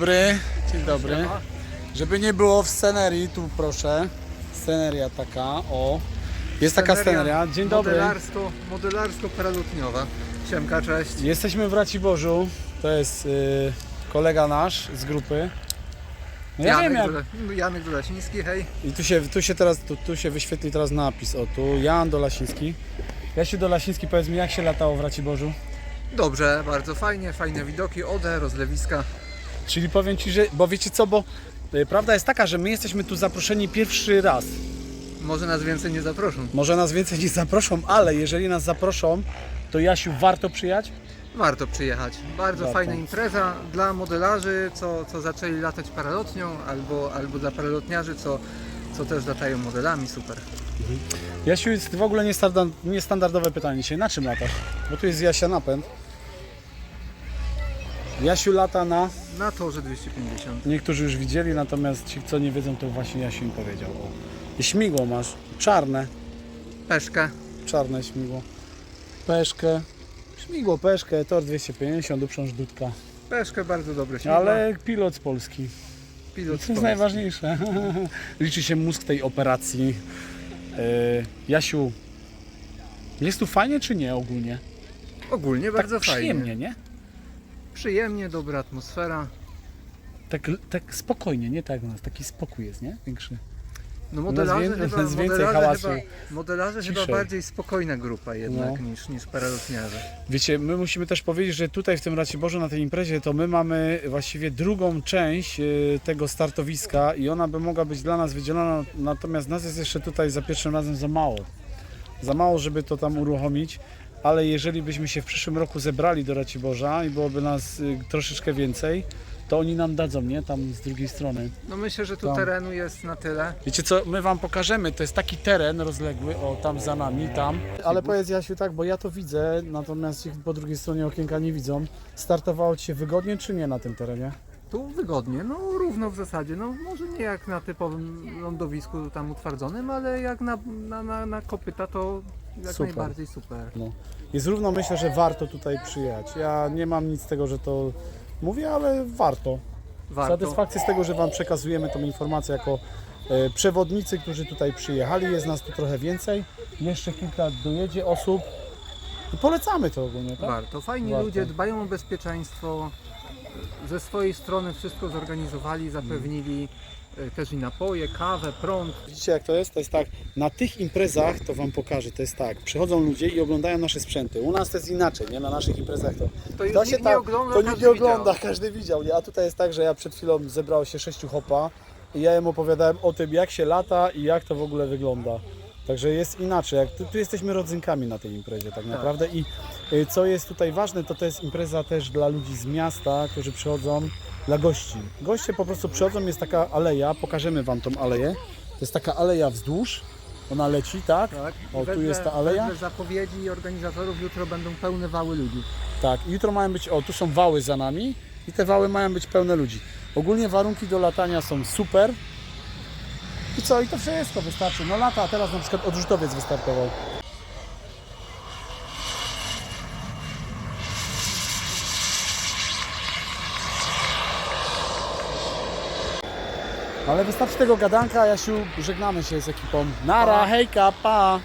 dobry, dzień dobry. Żeby nie było w scenerii, tu proszę. Sceneria taka, o. Jest taka sceneria. Dzień dobry. Modelarsko, modelarsko paralotniowa. Siemka, cześć. Jesteśmy w Raciborzu. To jest y, kolega nasz z grupy. No ja wiem jak. Dole, Janek Dolasiński, hej. I tu się, tu się teraz, tu, tu się wyświetli teraz napis. O tu, Jan Dolasiński. Jasiu Dolasiński, powiedz mi jak się latało w Raciborzu? Dobrze, bardzo fajnie, fajne widoki, ode, rozlewiska. Czyli powiem Ci, że, bo wiecie co, bo y, prawda jest taka, że my jesteśmy tu zaproszeni pierwszy raz. Może nas więcej nie zaproszą. Może nas więcej nie zaproszą, ale jeżeli nas zaproszą, to Jasiu warto przyjechać? Warto przyjechać. Bardzo Warto. fajna impreza dla modelarzy, co, co zaczęli latać paralotnią, albo, albo dla paralotniarzy, co, co też latają modelami, super. Jasiu, jest w ogóle niestandard, niestandardowe pytanie dzisiaj. Na czym latasz? Bo tu jest Jasia napęd. Jasiu lata na... Na torze 250. Niektórzy już widzieli, natomiast ci, co nie wiedzą, to właśnie Jasiu im powiedział. O. I śmigło masz. Czarne. Peszkę. Czarne śmigło. Peszkę. Śmigło, peszkę, tor 250, uprząż dudka. Peszkę bardzo dobre śmigło. Ale pilot z Polski. pilot To jest polski. najważniejsze. Liczy się mózg tej operacji. Yy, Jasiu, jest tu fajnie czy nie ogólnie? Ogólnie bardzo tak fajnie. przyjemnie, nie? Przyjemnie, dobra atmosfera. Tak, tak spokojnie, nie tak u nas, taki spokój jest, nie? Większy. No modelarze, u chyba, więcej modelarze, hałasu. chyba, modelarze chyba Ciszej. bardziej spokojna grupa jednak No. niż, niż paralotniarze. Wiecie, my musimy też powiedzieć, że tutaj w tym Raciborzu na tej imprezie to my mamy właściwie drugą część y, tego startowiska i ona by mogła być dla nas wydzielona, natomiast nas jest jeszcze tutaj za pierwszym razem za mało. Za mało, żeby to tam uruchomić, ale jeżeli byśmy się w przyszłym roku zebrali do Raciborza i byłoby nas y, troszeczkę więcej, to oni nam dadzą, nie? Tam z drugiej strony. No myślę, że tu Tam. terenu jest na tyle. Wiecie co, my wam pokażemy, to jest taki teren rozległy, o tam za nami, tam. Ale powiedz Jasiu tak, bo ja to widzę, natomiast ich po drugiej stronie okienka nie widzą. Startowało Ci się wygodnie czy nie na tym terenie? Tu wygodnie, no równo w zasadzie. No może nie jak na typowym lądowisku tam utwardzonym, ale jak na, na, na, na kopyta to jak Super. najbardziej super. No. Jest równo, myślę, że warto tutaj przyjechać. Ja nie mam nic z tego, że to mówię, ale warto. Warto. Satysfakcję z tego, że Wam przekazujemy tą informację jako e, przewodnicy, którzy tutaj przyjechali. Jest nas tu trochę więcej. Jeszcze kilka dojedzie osób. I polecamy to ogólnie, tak? Warto. Fajni Warto. ludzie dbają o bezpieczeństwo. Ze swojej strony wszystko zorganizowali, zapewnili też i napoje, kawę, prąd. Widzicie jak to jest? To jest tak, na tych imprezach to Wam pokażę, to jest tak, przychodzą ludzie i oglądają nasze sprzęty. U nas to jest inaczej, nie? Na naszych imprezach to... To już nikt się nie tak, ogląda, to nikt nie ogląda, widział. każdy widział, nie? A tutaj jest tak, że ja przed chwilą zebrało się sześciu hopa i ja im opowiadałem o tym, jak się lata i jak to w ogóle wygląda. Także jest inaczej, jak tu, tu jesteśmy rodzynkami na tej imprezie tak naprawdę i y, co jest tutaj ważne, to to jest impreza też dla ludzi z miasta, którzy przychodzą, dla gości. Goście po prostu przychodzą, jest taka aleja, pokażemy Wam tą aleję. To jest taka aleja wzdłuż, ona leci, tak? Tak. O, tu jest ta aleja. Zapowiedzi organizatorów jutro będą pełne wały ludzi. Tak, jutro mają być, o tu są wały za nami i te wały mają być pełne ludzi. Ogólnie warunki do latania są super. I co, i to wszystko wystarczy. No lata, a teraz na przykład odrzutowiec wystartował. Ale wystarczy tego gadanka, Jasiu, żegnamy się z ekipą. Nara, Pa. hejka, pa!